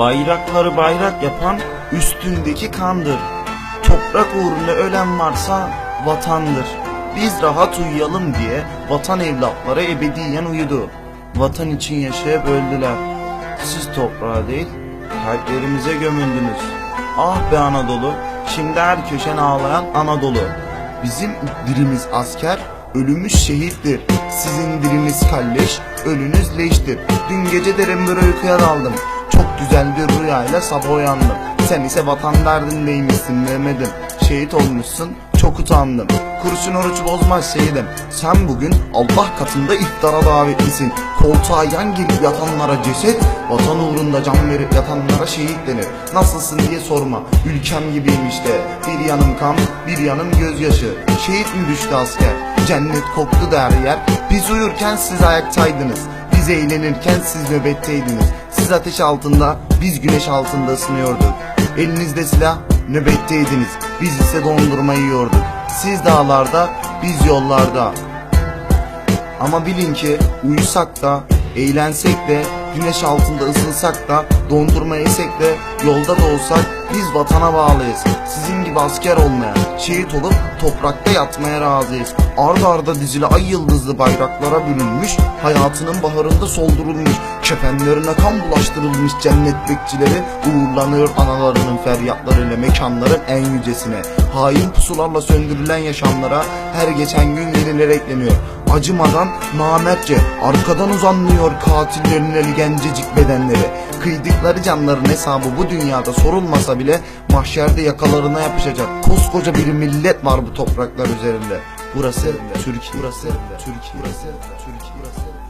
Bayrakları bayrak yapan üstündeki kandır. Toprak uğruna ölen varsa vatandır. Biz rahat uyuyalım diye vatan evlatları ebediyen uyudu. Vatan için yaşayıp öldüler. Siz toprağa değil kalplerimize gömüldünüz. Ah be Anadolu, şimdi her köşen ağlayan Anadolu. Bizim dirimiz asker, ölümüz şehittir. Sizin diriniz kalleş, ölünüz leştir. Dün gece derin bir uykuya daldım. Çok güzel bir rüyayla sabah uyandım. Sen ise vatan derdindeymişsin Mehmet'im. Şehit olmuşsun, çok utandım. Kurşun oruç bozmaz şehidim. Sen bugün Allah katında iftara davetlisin. Koltuğa yan gelip yatanlara ceset, vatan uğrunda can verip yatanlara şehit denir. Nasılsın diye sorma, ülkem gibiyim işte. Bir yanım kan, bir yanım gözyaşı. Şehit mi düştü asker? Cennet koktu der yer. Biz uyurken siz ayaktaydınız. Biz eğlenirken siz nöbetteydiniz. Siz ateş altında, biz güneş altında ısınıyorduk. Elinizde silah, nöbetteydiniz. Biz ise dondurma yiyorduk. Siz dağlarda, biz yollarda. Ama bilin ki uyusak da, eğlensek de, güneş altında ısınsak da, dondurma yesek de, yolda da olsak biz vatana bağlıyız. Sizin gibi asker olmaya, şehit olup toprakta yatmaya razıyız. Arda arda dizili ay yıldızlı bayraklara bürünmüş, hayatının baharında soldurulmuş, kefenlerine kan bulaştırılmış cennet bekçileri uğurlanıyor analarının feryatlarıyla mekanların en yücesine. Hain pusularla söndürülen yaşamlara her geçen gün yeniler ekleniyor. Acımadan namertçe arkadan uzanlıyor katillerin eli gencecik bedenleri. Kıydıkları canların hesabı bu dünyada sorulmasa bile mahşerde yakalarına yapışacak. Koskoca bir millet var bu topraklar üzerinde. Burası Türkiye. Burası Türkiye. Burası Türkiye. Burası.